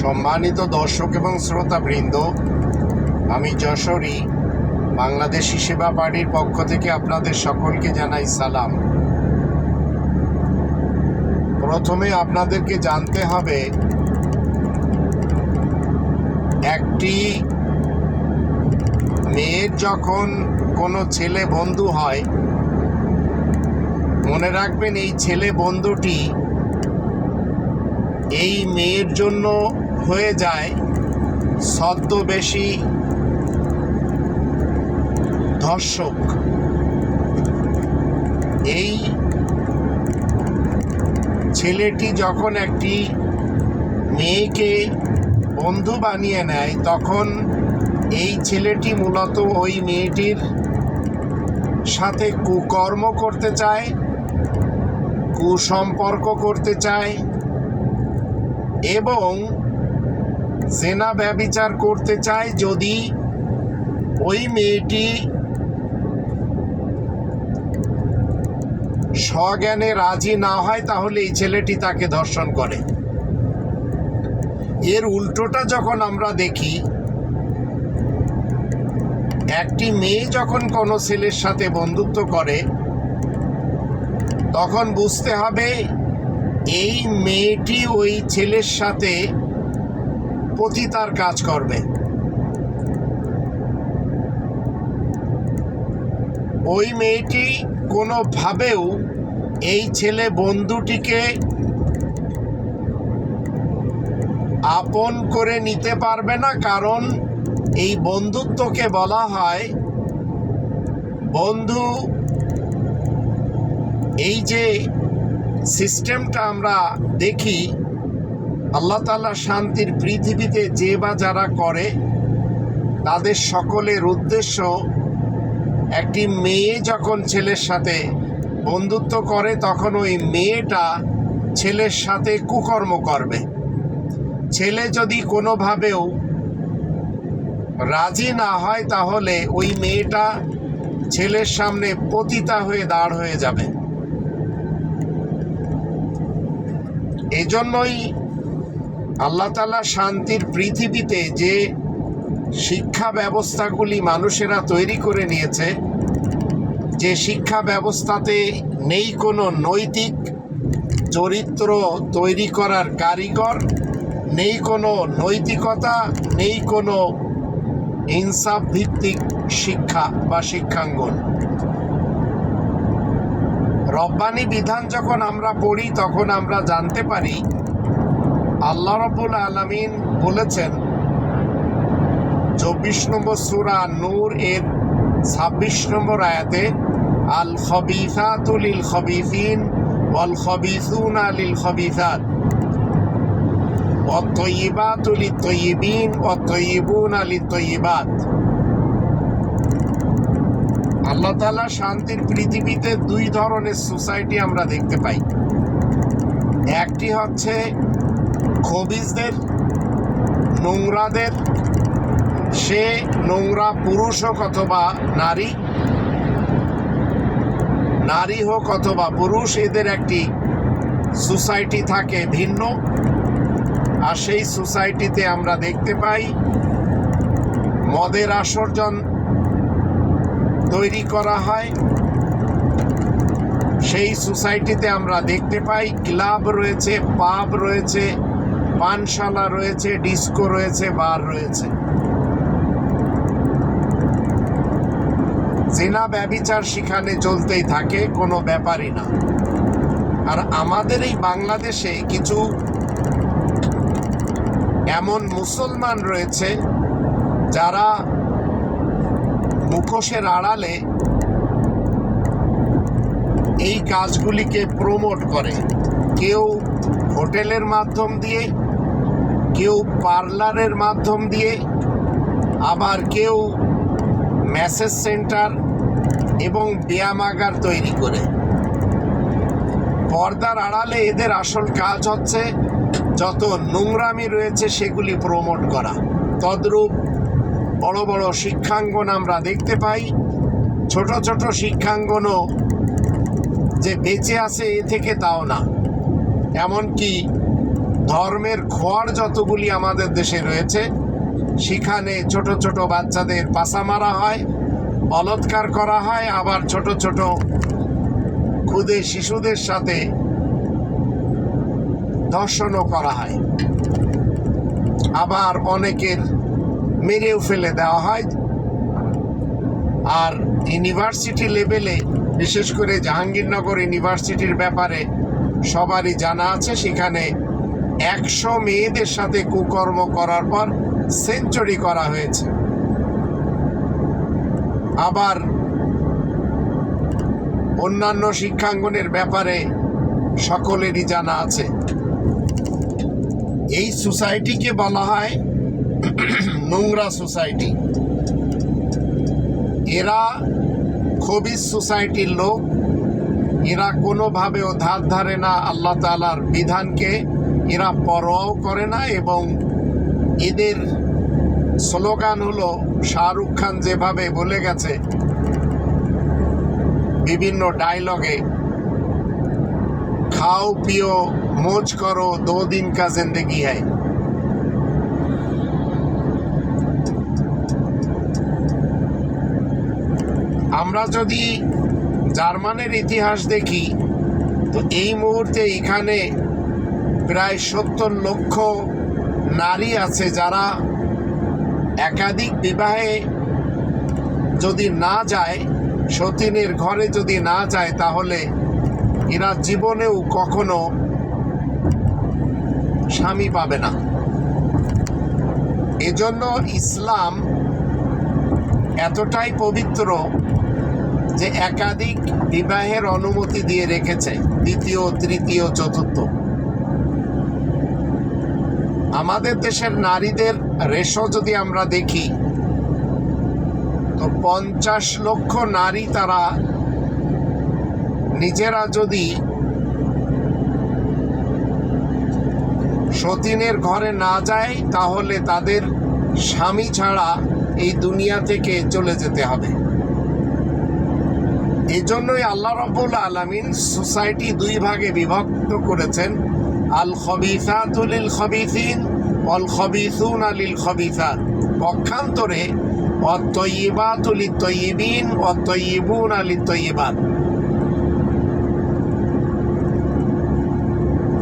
সম্মানিত দর্শক এবং শ্রোতাবৃন্দ, আমি যশোরী, বাংলাদেশি সেবা পার্টির পক্ষ থেকে আপনাদের সকলকে জানাই সালাম। প্রথমে আপনাদেরকে জানতে হবে, একটি মেয়ের যখন কোনো ছেলে বন্ধু হয়, মনে রাখবেন এই ছেলে বন্ধুটি এই মেয়ের জন্য হয়ে যায় ছদ্মবেশী ধর্ষক। এই ছেলেটি যখন একটি মেয়েকে বন্ধু বানিয়ে নেয়, তখন এই ছেলেটি মূলত ওই মেয়েটির সাথে কুকর্ম করতে চায়, কুসম্পর্ক করতে চায় এবং জেনা ব্যবিচার করতে চায় যদি ওই মেয়েটি স্বজ্ঞানে রাজি না হয়, তাহলে এই ছেলেটি তাকে ধর্ষণ করে। এর উল্টোটা যখন আমরা দেখি, একটি মেয়ে যখন কোনো ছেলের সাথে বন্ধুত্ব করে, তখন বুঝতে হবে এই মেয়েটি ওই ছেলের সাথে পতিতার কাজ করবে। ওই মেয়েটি কোনোভাবেও এই ছেলে বন্ধুটিকে আপন করে নিতে পারবে না, কারণ এই বন্ধুত্বকে বলা হয় বন্ধু। এই যে সিস্টেমটা আমরা দেখি আল্লাহ তালা শান্তির পৃথিবীতে যে বা যারা করে, তাদের সকলের উদ্দেশ্য একটি মেয়ে যখন ছেলের সাথে বন্ধুত্ব করে, তখন ওই মেয়েটা ছেলের সাথে কুকর্ম করবে। ছেলে যদি কোনোভাবেও রাজি না হয়, তাহলে ওই মেয়েটা ছেলের সামনে পতিতা হয়ে দাঁড় হয়ে যাবে। এজন্যই আল্লাহ তালা শান্তির পৃথিবীতে যে শিক্ষা ব্যবস্থাগুলি মানুষেরা তৈরি করে নিয়েছে, যে শিক্ষা ব্যবস্থাতে নেই কোনো নৈতিক চরিত্র তৈরি করার কারিগর, নেই কোনো নৈতিকতা, নেই কোনো ইনসাফ ভিত্তিক শিক্ষা বা শিক্ষাঙ্গন। রব্বানি বিধান যখন আমরা পড়ি, তখন আমরা জানতে পারি আল্লাহ রবুল আলমিন বলেছেন চব্বিশ নম্বর সুরা নূর এর ছাব্বিশ নম্বর আয়াতে আল খবিসাতুল ইল খবিসিন ওয়াল খবিসুন আলিল খবিসাত والطيبات للطيبين والطيبون للطيبات আল্লাহ তালা শান্তির পৃথিবীতে দুই ধরনের সোসাইটি আমরা দেখতে পাই একটি হচ্ছে খবিজদের নোংরাদের, সে নোংরা পুরুষ হোক অথবা নারী নারী হোক অথবা পুরুষ, এদের একটি সোসাইটি থাকে ভিন্ন। আর সেই সোসাইটিতে আমরা দেখতে পাই, মদের আসর্জন তৈরি করা হয়। সেই সোসাইটিতে আমরা দেখতে পাই, ক্লাব রয়েছে, পাব রয়েছে পানশালা রয়েছে, ডিস্কো রয়েছে, বার রয়েছে। জেনা ব্যবিচার সেখানে চলতেই থাকে, কোনো ব্যাপারই না। আর আমাদের এই বাংলাদেশে কিছু এমন মুসলমান রয়েছে, যারা মুখোশের আড়ালে এই কাজগুলিকে প্রমোট করে। কেউ হোটেলের মাধ্যম দিয়ে কেউ পার্লারের মাধ্যম দিয়ে, আবার কেউ মেসেজ সেন্টার এবং ব্যায়ামাগার তৈরি করে। পর্দার আড়ালে এদের আসল কাজ হচ্ছে যত নোংরামি রয়েছে সেগুলি প্রমোট করা। তদ্রূপ বড় বড় শিক্ষাঙ্গন আমরা দেখতে পাই। ছোট ছোট শিক্ষাঙ্গনও যে বেঁচে আছে এ থেকে তাও না। এমনকি ধর্মের খোয়ার যতগুলি আমাদের দেশে রয়েছে, সেখানে ছোট ছোট বাচ্চাদের পাশা মারা হয়, বলৎকার করা হয়, আবার ছোট ছোট খুদে শিশুদের সাথে ধর্ষণও করা হয়। আবার অনেকের মেরেও ফেলে দেওয়া হয়। আর ইউনিভার্সিটি লেভেলে, বিশেষ করে জাহাঙ্গীরনগর ইউনিভার্সিটির ব্যাপারে সবারই জানা আছে, সেখানে একশো মেয়েদের সাথে কুকর্ম করার পর সেঞ্চুরি করা হয়েছে। আবার অন্যান্য শিক্ষাঙ্গনের ব্যাপারে সকলেরই জানা আছে। এই সোসাইটিকে বলা হয় নোংরা সোসাইটি। এরা খবিস সোসাইটির লোক। এরা কোনোভাবেও ধার ধারে না আল্লাহ তালার বিধানকে এরা পরোয়াও করে না এবং এদের স্লোগান হলো, শাহরুখ খান যেভাবে বলে গেছে, বিভিন্ন ডায়লগে খাও পিও, মোজ করো, দো দিন কা জিন্দগি হ্যায়। আমরা যদি জার্মানের ইতিহাস দেখি, তো এই মুহূর্তে এখানে প্রায় সত্তর লক্ষ নারী আছে যারা একাধিক বিবাহে যদি না যায়, সতীনের ঘরে যদি না যায়, তাহলে এরা জীবনেও কখনো স্বামী পাবে না। এজন্য ইসলাম এতটাই পবিত্র যে একাধিক বিবাহের অনুমতি দিয়ে রেখেছে, দ্বিতীয়, তৃতীয়, চতুর্থ। আমাদের দেশের নারীদের রেশো যদি আমরা দেখি, তো পঞ্চাশ লক্ষ নারী তারা নিজেরা যদি সতীনের ঘরে না যায়, তাহলে তাদের স্বামী ছাড়া এই দুনিয়া থেকে চলে যেতে হবে। এই জন্যই আল্লাহ রব্বুল আলমিন সোসাইটি দুই ভাগে বিভক্ত করেছেন। আল খবিসাতুলিল খবিসিন অল খবিসুন আলিল খবিসাত পক্ষান্তরে অতইবাতুলি তৈবিন অতইবুন আলি তৈবাত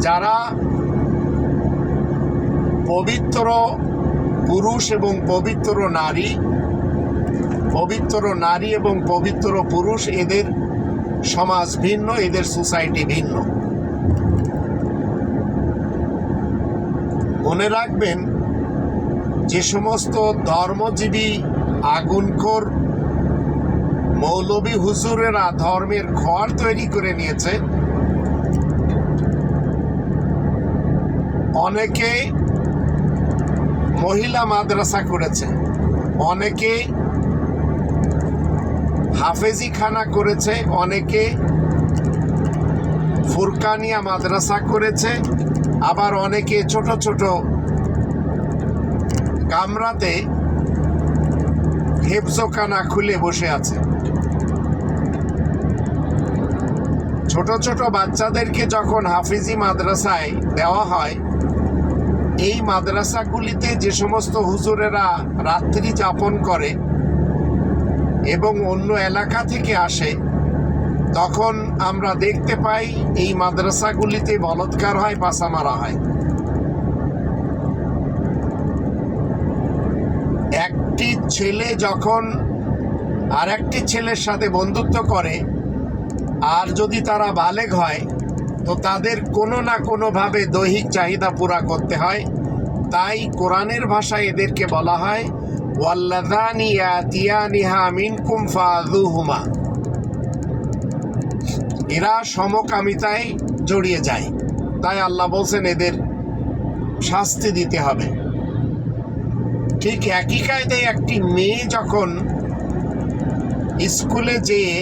যারা পবিত্র পুরুষ এবং পবিত্র নারী পবিত্র নারী এবং পবিত্র পুরুষ, এদের সমাজ ভিন্ন, এদের সোসাইটি ভিন্ন। মনে রাখবেন, যে সমস্ত ধর্মজীবী আগুনখোর মৌলবী হুজুরেরা ধর্মের ঘর তৈরি করে নিয়েছে, অনেকে মহিলা মাদ্রাসা করেছে, অনেকে হাফেজি খানা করেছে, অনেকে ফুরকানিয়া মাদ্রাসা করেছে আবার অনেকে ছোট ছোট কামরাতে হেফজোখানা খুলে বসে আছে। ছোট ছোট বাচ্চাদেরকে যখন হাফিজি মাদ্রাসায় দেওয়া হয়, এই মাদ্রাসাগুলিতে যে সমস্ত হুজুরেরা রাত্রি যাপন করে এবং অন্য এলাকা থেকে আসে, তখন আমরা দেখতে পাই এই মাদ্রাসাগুলিতে বলৎকার হয় বাসা মারা হয়। একটি ছেলে যখন আর একটি ছেলের সাথে বন্ধুত্ব করে, আর যদি তারা বালেগ হয়, তো তাদের কোনো না কোনোভাবে দৈহিক চাহিদা পুরা করতে হয়। তাই কোরআনের ভাষায় এদেরকে বলা হয় ওয়াল্লাদানি ইয়াতিয়ানিহা মিনকুম ফাযুহুমা। এরা সমকামিতায় জড়িয়ে যায়। তাই আল্লাহ বলছেন, এদের শাস্তি দিতে হবে। ঠিক একই কায়দায় একটি মেয়ে যখন স্কুলে যেয়ে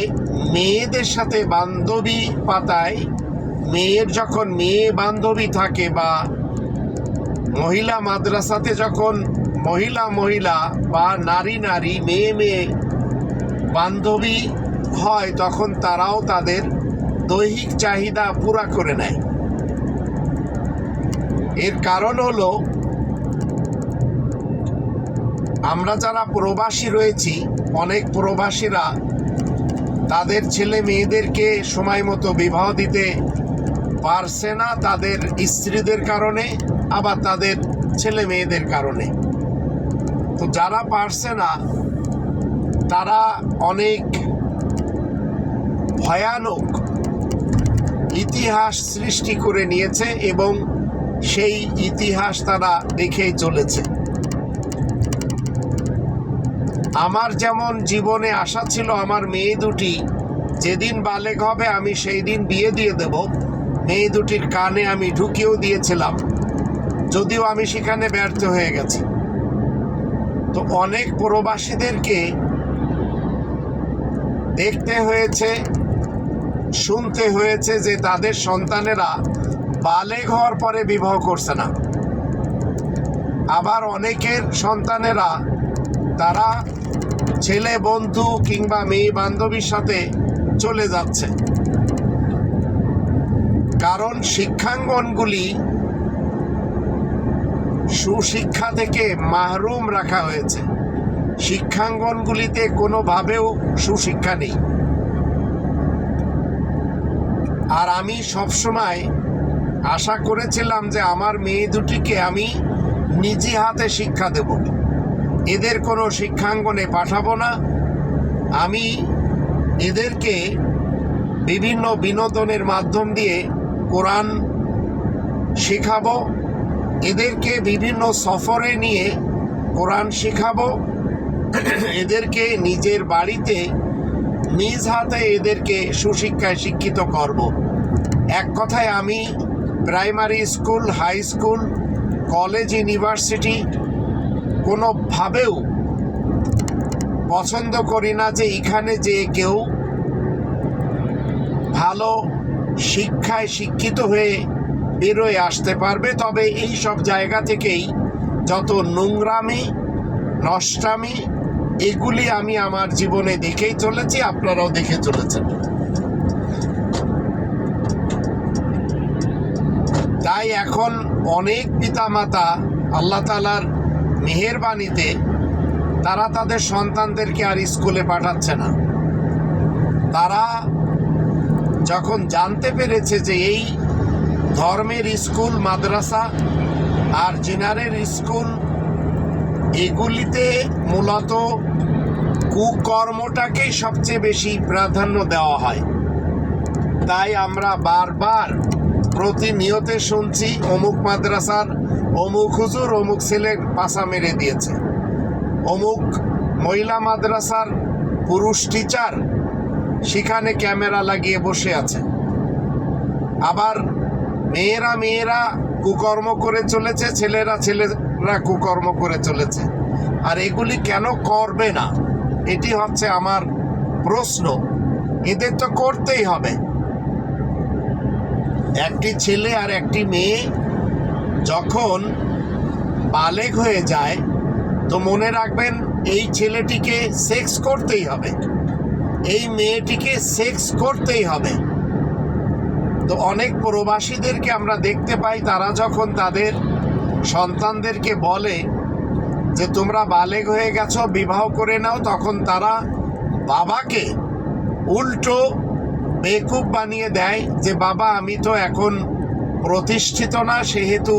মেয়েদের সাথে বান্ধবী পাতায়, মেয়ের যখন মেয়ে বান্ধবী থাকে বা মহিলা মাদ্রাসাতে যখন মহিলা মহিলা বা নারী নারী, মেয়ে মেয়ে বান্ধবী হয়, তখন তারাও তাদের দৈহিক চাহিদা পুরা করে নেয়। এর কারণ হলো, আমরা যারা প্রবাসী রয়েছি, অনেক প্রবাসীরা তাদের ছেলে মেয়েদেরকে সময় মতো বিবাহ দিতে পারছে না তাদের স্ত্রীদের কারণে, আবার তাদের ছেলে মেয়েদের কারণে। তো যারা পারছে না, তারা অনেক ভয়ানক ইতিহাস সৃষ্টি করে নিয়েছে এবং সেই ইতিহাস তারা দেখেই চলেছে। আমার যেমন জীবনে আশা ছিল আমার মেয়ে দুটি, যেদিন বালেক হবে আমি সেই দিন বিয়ে দিয়ে দেব। মেয়ে দুটির কানে আমি ঢুকিয়েও দিয়েছিলাম, যদিও আমি সেখানে ব্যর্থ হয়ে গেছি। তো অনেক প্রবাসীদেরকে দেখতে হয়েছে শুনতে হয়েছে যে তাদের সন্তানেরা বালেগ হওয়ার পরে বিবাহ করছে না। আবার অনেকের সন্তানেরা তারা ছেলে, বন্ধু কিংবা মেয়ে বান্ধবীর সাথে চলে যাচ্ছে। কারণ শিক্ষাঙ্গনগুলি সুশিক্ষা থেকে মাহরুম রাখা হয়েছে। শিক্ষাঙ্গনগুলিতে কোনোভাবেও সুশিক্ষা নেই। আর আমি সবসময় আশা করেছিলাম যে আমার মেয়ে দুটিকে আমি নিজে হাতে শিক্ষা দেব। এদের কোনো শিক্ষাঙ্গনে পাঠাবো না। আমি এদেরকে বিভিন্ন বিনোদনের মাধ্যম দিয়ে কোরআন শেখাবো। এদেরকে বিভিন্ন সফরে নিয়ে কোরআন শেখাবো। এদেরকে নিজের বাড়িতে নিজ হাতে এদেরকে সুশিক্ষায় শিক্ষিত করব। এক কথায় আমি primary school, high school, college, university কোনোভাবেও পছন্দ করি না যে এখানে যে কেউ ভালো শিক্ষায় শিক্ষিত হয়ে বেরোয় আসতে পারবে। তবে এই সব জায়গা থেকেই যত নোংরামি, নষ্টামি এগুলি আমি আমার জীবনে দেখেই চলেছি, আপনারাও দেখে চলেছেন। তাই এখন অনেক পিতামাতা আল্লাহ তালার মেহেরবানিতে তারা তাদের সন্তানদেরকে আর স্কুলে পাঠাচ্ছে না। তারা যখন জানতে পেরেছে যে এই ধর্মের স্কুল, মাদ্রাসা আর জিনারের স্কুল, এগুলিতে মূলত কুকর্মটাকেই সবচেয়ে বেশি প্রাধান্য দেওয়া হয়। তাই আমরা বারবার প্রতিনিয়তে শুনছি, অমুক মাদ্রাসার অমুক হুজুর, অমুক ছেলের পাশা মেরে দিয়েছে। অমুক মহিলা মাদ্রাসার পুরুষ টিচার সেখানে ক্যামেরা লাগিয়ে বসে আছে। আবার মেয়েরা মেয়েরা কুকর্ম করে চলেছে, ছেলেরা ছেলেরা কুকর্ম করে চলেছে। আর এগুলি কেন করবে না? এটি হচ্ছে আমার প্রশ্ন। এদের তো করতেই হবে। একটি ছেলে আর একটি মেয়ে যখন বালেগ হয়ে যায়, তো মনে রাখবেন, এই ছেলেটিকে সেক্স করতেই হবে। এই মেয়েটিকে সেক্স করতেই হবে। তো অনেক প্রবাসীদেরকে আমরা দেখতে পাই, তারা যখন তাদের সন্তানদেরকে বলে যে তোমরা বালেগ হয়ে গেছো, বিবাহ করে নাও, তখন তারা বাবাকে উল্টো বেকুব বানিয়ে দেয় যে, বাবা, আমি তো এখন প্রতিষ্ঠিত না, সেহেতু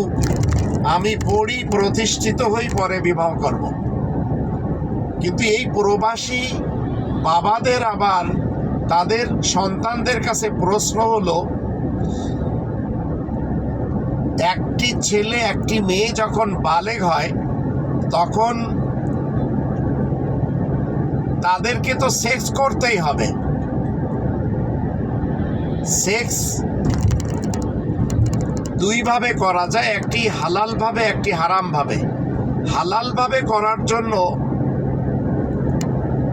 আমি পড়ি প্রতিষ্ঠিত হই, পরে বিবাহ করব। কিন্তু এই প্রবাসী বাবাদের আবার তাদের সন্তানদের কাছে প্রশ্ন হলো, একটি ছেলে, একটি মেয়ে যখন বালেগ হয় তখন তাদেরকে তো সেক্স করতেই হবে। সেক্স দুইভাবে করা যায়, একটি হালালভাবে, একটি হারামভাবে। হালালভাবে করার জন্য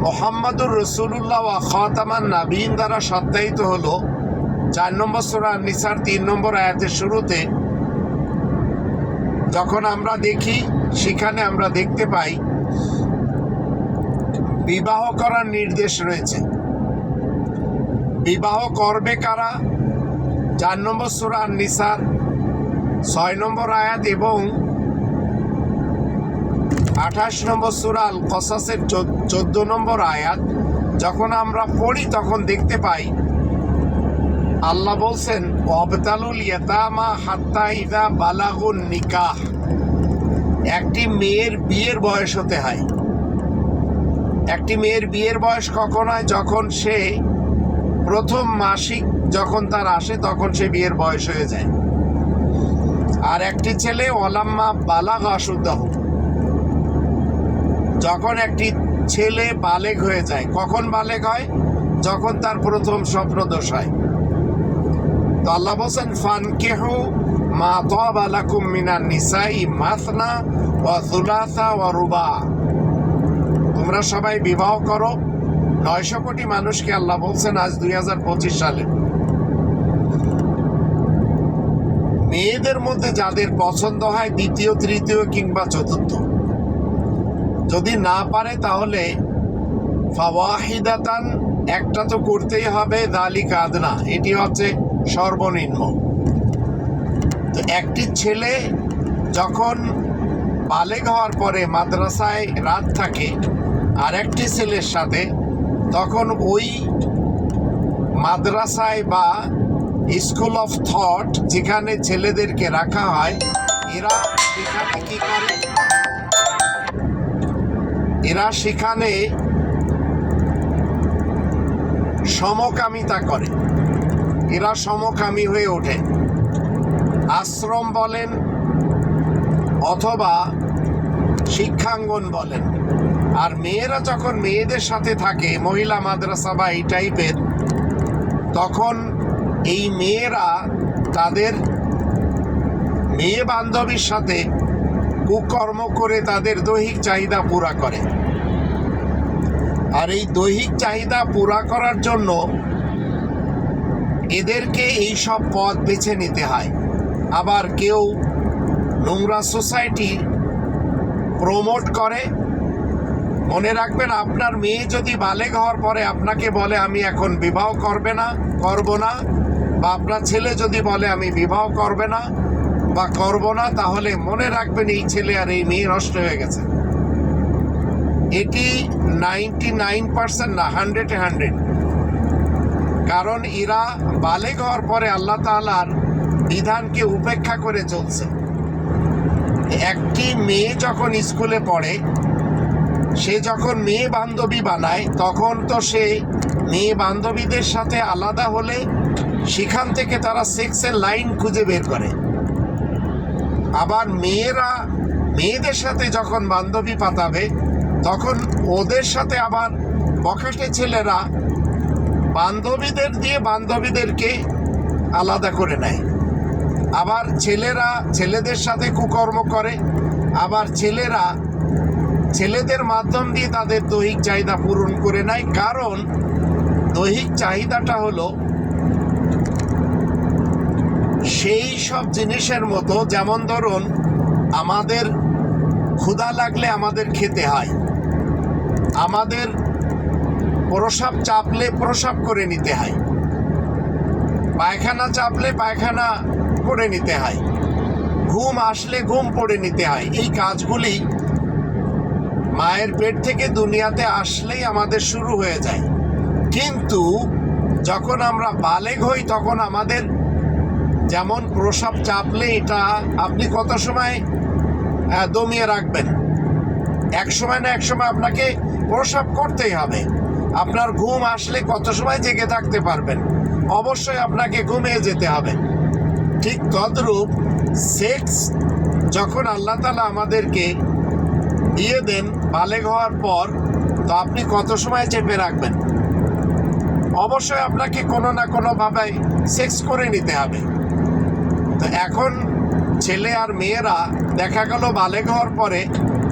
মোহাম্মদুর রসুল্লাহ খাতামান নাবিন দ্বারা সত্যায়িত হলো, চার নম্বর সুরা নিসার তিন নম্বর আয়াতের শুরুতে। যখন আমরা দেখি সেখানে আমরা দেখতে পাই বিবাহ করার নির্দেশ রয়েছে। বিবাহ করবে কারা? চার নম্বর সুরা নিসার ছয় নম্বর আয়াত এবং আঠাশ নম্বর সুরাল কসাসের চোদ্দ নম্বর আয়াত। যখন আমরা পড়ি, তখন দেখতে পাই আল্লাহ বলছেন অবতালুল ইয়েতামা হাত্তা ইদা বালাগুন নিকাহ। একটি মেয়ের বিয়ের বয়স হতে হয়। একটি মেয়ের বিয়ের বয়স কখন হয়? যখন সে প্রথম মাসিক যখন তার আসে, তখন সে বিয়ের বয়স হয়ে যায়। আর একটি ছেলে ওলাম্মা বালাগ আসুদ্দাহ যখন একটি ছেলে বালেগ হয়ে যায়, কখন বালেগ হয়? যখন তার প্রথম স্বপ্নদোষ হয়। তো আল্লাহ বলছেন, ফানকেহু মা তাবা নিসাই মাসনা ওয়া সুলাসা তোমরা সবাই বিবাহ করো। নয়শো কোটি মানুষকে আল্লাহ বলছেন, আজ দুই হাজার পঁচিশ সালে। মেয়েদের মধ্যে যাদের পছন্দ হয়, দ্বিতীয়, তৃতীয় কিংবা চতুর্থ। যদি না পারে তাহলে ফাওয়াহিদাতান, একটা তো করতেই হবে দালি কাদনা এটি হচ্ছে সর্বনিম্ন। তো একটি ছেলে যখন বালেগ হওয়ার পরে মাদ্রাসায় রাত থাকে আর একটি ছেলের সাথে, তখন ওই মাদ্রাসায় বা স্কুল অফ থট যেখানে ছেলেদেরকে রাখা হয়, এরা সেখানে কি করে? এরা সেখানে সমকামিতা করে। এরা সমকামী হয়ে ওঠে। আশ্রম বলেন অথবা শিক্ষাঙ্গন বলেন। আর মেয়েরা যখন মেয়েদের সাথে থাকে, মহিলা মাদ্রাসা বা এই টাইপের, তখন এই মেয়েরা তাদের মেয়ে বান্ধবীর সাথে কুকর্ম করে তাদের দৈহিক চাহিদা পুরা করে। আর এই দৈহিক চাহিদা পুরা করার জন্য এদেরকে এই সব পথ বেছে নিতে হয়। আবার কেউ নোংরা সোসাইটি প্রমোট করে, মনে রাখবেন আপনার মেয়ে যদি বালেগ হওয়ার পরে আপনাকে বলে, আমি এখন বিবাহ করবে না, করব না, বা আপনার ছেলে যদি বলে, আমি বিবাহ করবে না বা করব না, তাহলে মনে রাখবেন এই ছেলে আর এই মেয়ে নষ্ট হয়ে গেছে। এটি নাইনটি নাইন পার্সেন্ট না, হান্ড্রেড হান্ড্রেড। কারণ এরা বালেগ হওয়ার পরে আল্লাহ তালার বিধানকে উপেক্ষা করে চলছে। একটি মেয়ে যখন স্কুলে পড়ে, সে যখন মেয়ে বান্ধবী বানায়, তখন তো সে মেয়ে বান্ধবীদের সাথে আলাদা হলে সেখান থেকে তারা সেক্সের লাইন খুঁজে বের করে। আবার মেয়েরা মেয়েদের সাথে যখন বান্ধবী পাতাবে, তখন ওদের সাথে আবার বখাটে ছেলেরা বান্ধবীদের দিয়ে বান্ধবীদেরকে আলাদা করে নেয়। আবার ছেলেরা ছেলেদের সাথে কুকর্ম করে, আবার ছেলেরা ছেলেদের মাধ্যম দিয়ে তাদের দৈহিক চাহিদা পূরণ করে নেয়। কারণ দৈহিক চাহিদাটা হলো সেই সব জিনিসের মতো, যেমন ধরুন আমাদের ক্ষুধা লাগলে আমাদের খেতে হয়। আমাদের প্রসাব চাপলে প্রসাব করে নিতে হয়। পায়খানা চাপলে পায়খানা করে নিতে হয়। ঘুম আসলে ঘুম পড়ে নিতে হয়। এই কাজগুলি মায়ের পেট থেকে দুনিয়াতে আসলেই আমাদের শুরু হয়ে যায়। কিন্তু যখন আমরা বালেগ হই, তখন আমাদের যেমন প্রসাব চাপলে এটা আপনি কত সময় দমিয়ে রাখবেন? এক সময় না এক সময় আপনাকে প্রসাব করতেই হবে। আপনার ঘুম আসলে কত সময় জেগে থাকতে পারবেন? অবশ্যই আপনাকে ঘুমিয়ে যেতে হবে। ঠিক তদ্রূপ সেক্স যখন আল্লাহ তালা আমাদেরকে দিয়ে দেন, বালেগ হওয়ার পর, তো আপনি কত সময় চেপে রাখবেন? অবশ্যই আপনাকে কোনো না কোনোভাবে সেক্স করে নিতে হবে। তো এখন ছেলে আর মেয়েরা দেখা গেল বালেগ হওয়ার পরে,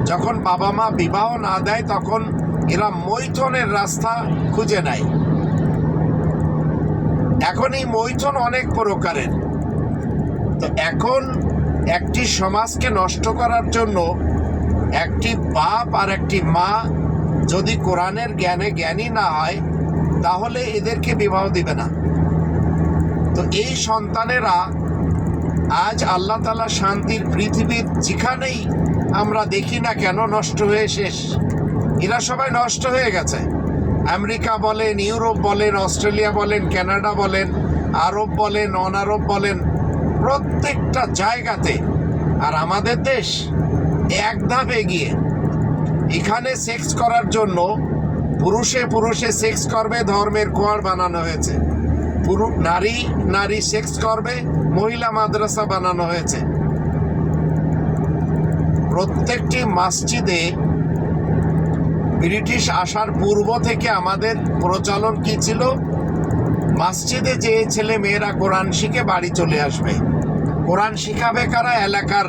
যখন বাবা মা বিবাহ না দেয়, তখন এরা মৈথনের রাস্তা খুঁজে নেয়। এখন এই মৈথন অনেক প্রকারের। তো এখন একটি সমাজকে নষ্ট করার জন্য একটি বাপ আর একটি মা যদি কোরআনের জ্ঞানে জ্ঞানী না হয়, তাহলে এদেরকে বিবাহ দিবে না। তো এই সন্তানেরা আজ আল্লাহ তালা শান্তির পৃথিবীর যেখানেই আমরা দেখি না কেন, নষ্ট হয়ে শেষ। এরা সবাই নষ্ট হয়ে গেছে। আমেরিকা বলেন, ইউরোপ বলেন, অস্ট্রেলিয়া বলেন, কানাডা বলেন, আরব বলেন, অনারব বলেন, প্রত্যেকটা জায়গাতে। আর আমাদের দেশ এক ধাপ এগিয়ে। এখানে সেক্স করার জন্য পুরুষে পুরুষে সেক্স করবে, ধর্মের কোয়ার বানানো হয়েছে। পুরু নারী নারী সেক্স করবে, মহিলা মাদ্রাসা বানানো হয়েছে। প্রত্যেকটি মসজিদে ব্রিটিশ আসার পূর্ব থেকে আমাদের প্রচলন কি ছিল? মসজিদে যে ছেলে মেয়েরা কোরআন শিখে বাড়ি চলে আসবে, কোরআন শিখাবে কারা? এলাকার,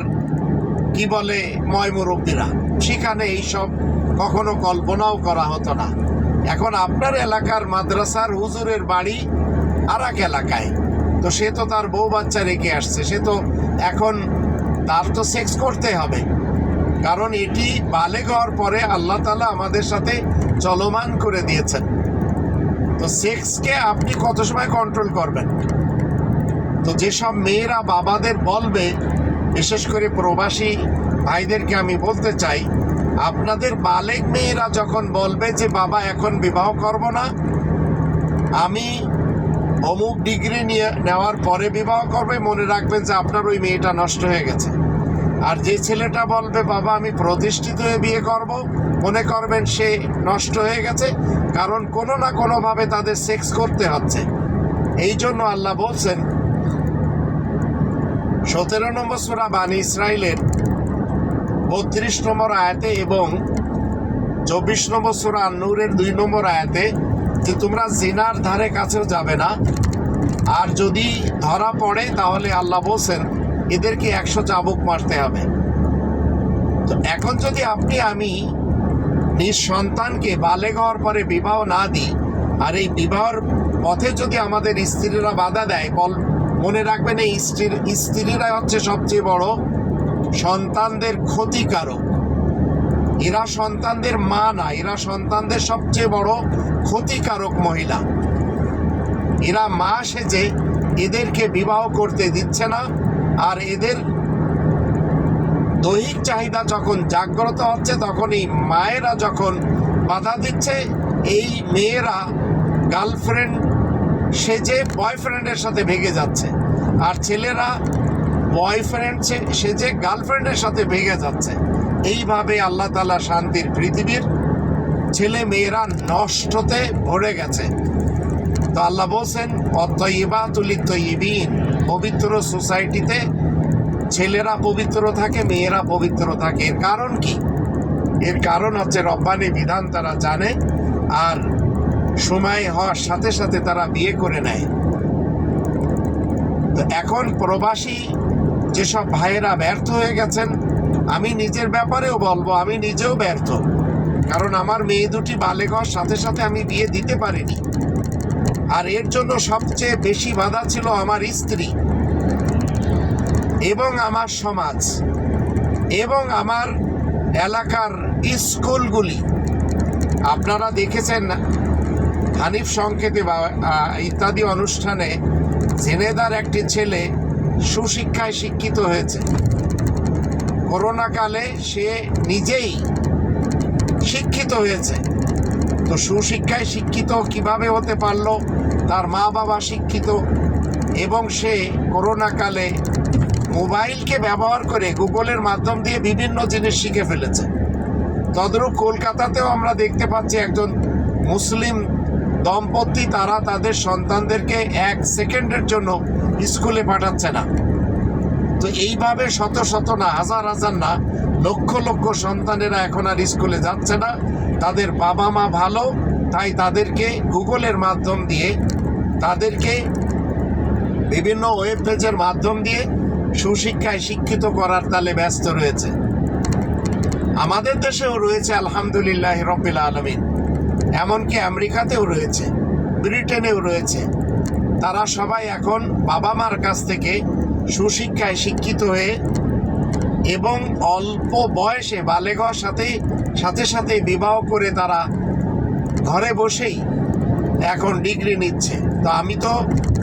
কি বলে, ময় মুরব্বীরা। সেখানে এইসব কখনো কল্পনাও করা হতো না। এখন আপনার এলাকার মাদ্রাসার হুজুরের বাড়ি আর এক এলাকায়। তো সে তো তার বউ বাচ্চা রেখে আসছে, সে তো এখন তার তো সেক্স করতে হবে। কারণ এটি বালেগ হওয়ার পরে আল্লাহ তালা আমাদের সাথে চলমান করে দিয়েছেন। তো সেক্সকে আপনি কত সময় কন্ট্রোল করবেন? তো যেসব মেয়েরা বাবাদের বলবে, বিশেষ করে প্রবাসী ভাইদেরকে আমি বলতে চাই, আপনাদের বালেক মেয়েরা যখন বলবে যে, বাবা, এখন বিবাহ করব না, আমি অমুক ডিগ্রি নিয়ে নেওয়ার পরে বিবাহ করবে, মনে রাখবেন যে আপনার ওই মেয়েটা নষ্ট হয়ে গেছে। আর যে ছেলেটা বলবে, বাবা, আমি প্রতিষ্ঠিত হয়ে বিয়ে করব, মনে করবেন সে নষ্ট হয়ে গেছে, কারণ কোনো না কোনোভাবে তাদের সেক্স করতে হচ্ছে। এই জন্য আল্লাহ বলছেন, সতেরো নম্বর সুরা বানী ইসরায়েলের বত্রিশ নম্বর আয়াতে এবং চব্বিশ নম্বর সুরা নূরের দুই নম্বর আয়াতে যে তোমরা জিনার ধারে কাছেও যাবে না, আর যদি ধরা পড়ে তাহলে আল্লাহ বলছেন এদেরকে একশো চাবুক মারতে হবে। তো এখন যদি আপনি, আমি নিজ সন্তানকে বালে হওয়ার পরে বিবাহ না দিই, আর এই বিবাহর পথে যদি আমাদের স্ত্রীরা বাধা দেয়, বল, মনে রাখবেন এই স্ত্রীর স্ত্রীরা হচ্ছে সবচেয়ে বড় সন্তানদের ক্ষতিকারক। এরা সন্তানদের মা না, এরা সন্তানদের সবচেয়ে বড় ক্ষতিকারক মহিলা। এরা মা সেজে এদেরকে বিবাহ করতে দিচ্ছে না। আর এদের দৈহিক চাহিদা যখন জাগ্রত হচ্ছে তখন এই মায়েরা যখন বাধা দিচ্ছে, এই মেয়েরা গার্লফ্রেন্ড সেজে বয়ফ্রেন্ডের সাথে ভেগে যাচ্ছে। আর ছেলেরা বয়ফ্রেন্ড সেজে গার্লফ্রেন্ডের সাথে ভেঙে যাচ্ছে। এইভাবে আল্লাহ তালা শান্তির পৃথিবীর ছেলে মেয়েরা নষ্টতে ভরে গেছে। তো আল্লাহ বলছেন অতইবা তুলি তৈবিন পবিত্র সোসাইটিতে ছেলেরা পবিত্র থাকে, মেয়েরা পবিত্র থাকে। এর কারণ কি? এর কারণ হচ্ছে রব্বানি বিধান তারা জানে আর সময় হওয়ার সাথে সাথে তারা বিয়ে করে নেয়। তো এখন প্রবাসী যেসব ভাইয়েরা ব্যর্থ হয়ে গেছেন, আমি নিজের ব্যাপারেও বলব, আমি নিজেও ব্যর্থ। কারণ আমার মেয়ে দুটি হওয়ার সাথে সাথে আমি বিয়ে দিতে পারিনি। আর এর জন্য সবচেয়ে বেশি বাধা ছিল আমার স্ত্রী এবং আমার সমাজ এবং আমার এলাকার স্কুলগুলি। আপনারা দেখেছেন হানিফ সংকেতে বা ইত্যাদি অনুষ্ঠানে জেনেদার একটি ছেলে সুশিক্ষায় শিক্ষিত হয়েছে। করোনাকালে সে নিজেই শিক্ষিত হয়েছে। তো সুশিক্ষায় শিক্ষিত কীভাবে হতে পারল? তার মা বাবা শিক্ষিত এবং সে করোনাকালে মোবাইলকে ব্যবহার করে গুগলের মাধ্যম দিয়ে বিভিন্ন জিনিস শিখে ফেলেছে। তদরূপ কলকাতাতেও আমরা দেখতে পাচ্ছি একজন মুসলিম দম্পতি, তারা তাদের সন্তানদেরকে এক সেকেন্ডের জন্য স্কুলে পাঠাচ্ছে না। তো এইভাবে শত শত না, হাজার হাজার না লক্ষ লক্ষ সন্তানেরা এখন আর স্কুলে যাচ্ছে না। তাদের বাবা মা ভালো, তাই তাদেরকে গুগলের মাধ্যম দিয়ে, তাদেরকে বিভিন্ন ওয়েব পেজের মাধ্যম দিয়ে সুশিক্ষায় শিক্ষিত করার তালে ব্যস্ত রয়েছে। আমাদের দেশেও রয়েছে আলহামদুলিল্লাহ রবিল আলমিন। এমনকি আমেরিকাতেও রয়েছে, ব্রিটেনেও রয়েছে। তারা সবাই এখন বাবা মার কাছ থেকে সুশিক্ষায় শিক্ষিত হয়ে এবং অল্প বয়সে বালেগ হওয়ার সাথে সাথে সাথে বিবাহ করে তারা ঘরে বসেই এখন ডিগ্রি নিচ্ছে। তো আমি তো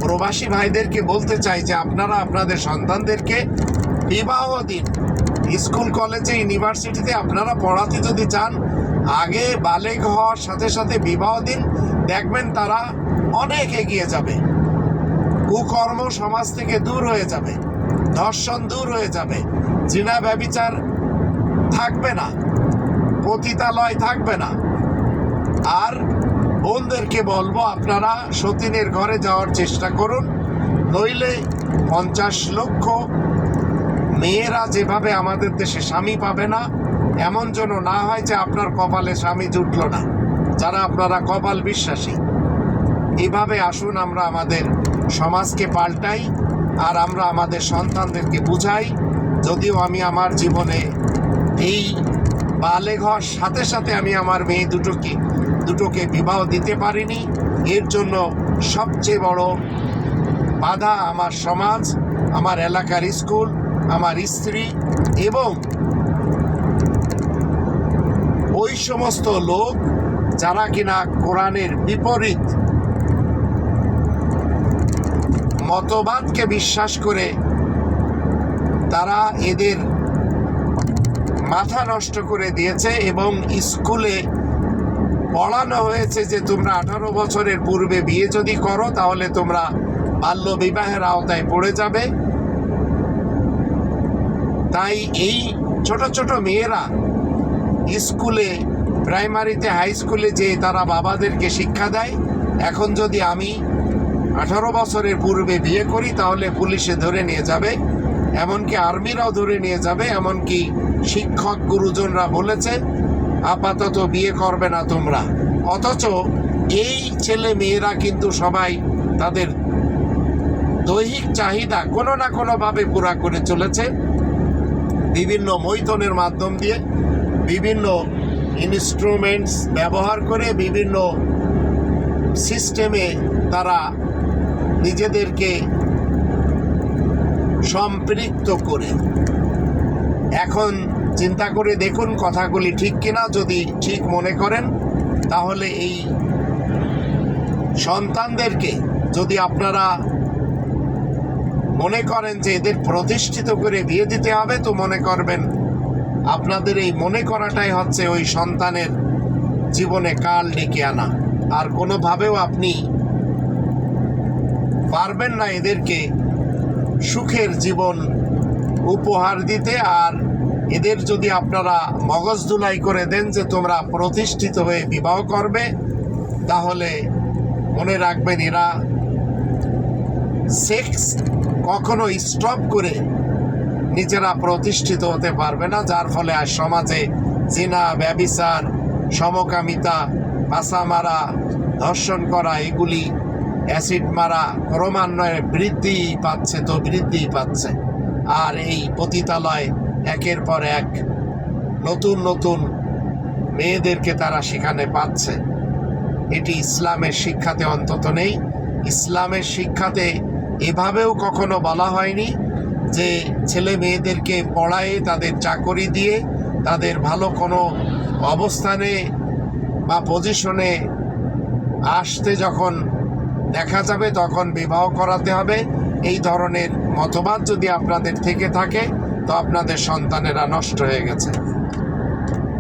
প্রবাসী ভাইদেরকে বলতে চাই যে আপনারা আপনাদের সন্তানদেরকে বিবাহ দিন। স্কুল, কলেজে, ইউনিভার্সিটিতে আপনারা পড়াতে যদি চান, আগে বালেগ হওয়ার সাথে সাথে বিবাহ দিন। দেখবেন তারা অনেক এগিয়ে যাবে। কুকর্ম সমাজ থেকে দূর হয়ে যাবে। ধর্ষণ দূর হয়ে যাবে। জিনা ব্যবিচার থাকবে না, পতিতালয় থাকবে না। আর বোনদেরকে বলব, আপনারা সতীনের ঘরে যাওয়ার চেষ্টা করুন, নইলে পঞ্চাশ লক্ষ মেয়েরা যেভাবে আমাদের দেশে স্বামী পাবে না, এমন যেন না হয় যে আপনার কপালে স্বামী জুটল না, যারা আপনারা কপাল বিশ্বাসী। এভাবে আসুন আমরা আমাদের সমাজকে পাল্টাই, আর আমরা আমাদের সন্তানদেরকে বুঝাই যদিও আমি আমার জীবনে এই বালে ঘর সাথে সাথে আমি আমার মেয়ে দুটোকে দুটোকে বিবাহ দিতে পারিনি। এর জন্য সবচেয়ে বড় বাধা আমার সমাজ, আমার এলাকার স্কুল, আমার স্ত্রী এবং ওই সমস্ত লোক যারা কিনা কোরআনের বিপরীত মতবাদকে বিশ্বাস করে তারা এদের মাথা নষ্ট করে দিয়েছে এবং স্কুলে পড়ানো হয়েছে যে তোমরা আঠারো বছরের পূর্বে বিয়ে যদি করো, তাহলে তোমরা বাল্য বিবাহের আওতায় পড়ে যাবে। তাই এই ছোট ছোট মেয়েরা স্কুলে, প্রাইমারিতে, হাই স্কুলে যে তারা বাবাদেরকে শিক্ষা দেয়, এখন যদি আমি আঠারো বছরের পূর্বে বিয়ে করি, তাহলে পুলিশে ধরে নিয়ে যাবে। এমনকি আর্মিরাও ধরে নিয়ে যাবে, এমনকি শিক্ষক গুরুজনরা বলেছে, আপাতত বিয়ে করবে না তোমরা। অথচ এই ছেলে মেয়েরা কিন্তু সবাই তাদের দৈহিক চাহিদা কোনো না কোনোভাবে পুরা করে চলেছে। বিভিন্ন মৈথনের মাধ্যম দিয়ে, বিভিন্ন ইনস্ট্রুমেন্টস ব্যবহার করে, বিভিন্ন সিস্টেমে তারা নিজেদেরকে সম্পৃক্ত করে। এখন চিন্তা করে দেখুন কথাগুলি ঠিক কিনা, যদি ঠিক মনে করেন, তাহলে এই সন্তানদেরকে যদি আপনারা মনে করেন যে এদের প্রতিষ্ঠিত করে বিয়ে দিতে হবে, তো মনে করবেন আপনাদের এই মনে করাটাই হচ্ছে ওই সন্তানের জীবনে কাল ডেকে আনা। আর কোনোভাবেও আপনি পারবেন না এদেরকে সুখের জীবন উপহার দিতে, আর এদের যদি আপনারা মগজ ধুলাই করে দেন যে তোমরা প্রতিষ্ঠিত হয়ে বিবাহ করবে, তাহলে মনে রাখবেন এরা সেক্স কখনো স্টপ করে নিজেরা প্রতিষ্ঠিত হতে পারবে না, যার ফলে আর সমাজে জিনা, ব্যবিচার, সমকামিতা পাশা মারা ধর্ষণ করা, এগুলি অ্যাসিড মারা ক্রমান্বয়ে বৃদ্ধি পাচ্ছে তো বৃদ্ধি পাচ্ছে। আর এই পতিতালয় একের পর এক নতুন নতুন মেয়েদেরকে তারা সেখানে পাচ্ছে। এটি ইসলামের শিক্ষাতে অন্তত নেই। ইসলামের শিক্ষাতে এভাবেও কখনো বলা হয়নি যে ছেলে মেয়েদেরকে পড়ায়ে তাদের চাকরি দিয়ে তাদের ভালো কোনো অবস্থানে বা পজিশনে আসতে যখন দেখা যাবে, তখন বিবাহ করাতে হবে। এই ধরনের মতবাদ যদি আপনাদের থেকে থাকে, তো আপনাদের সন্তানেরা নষ্ট হয়ে গেছে।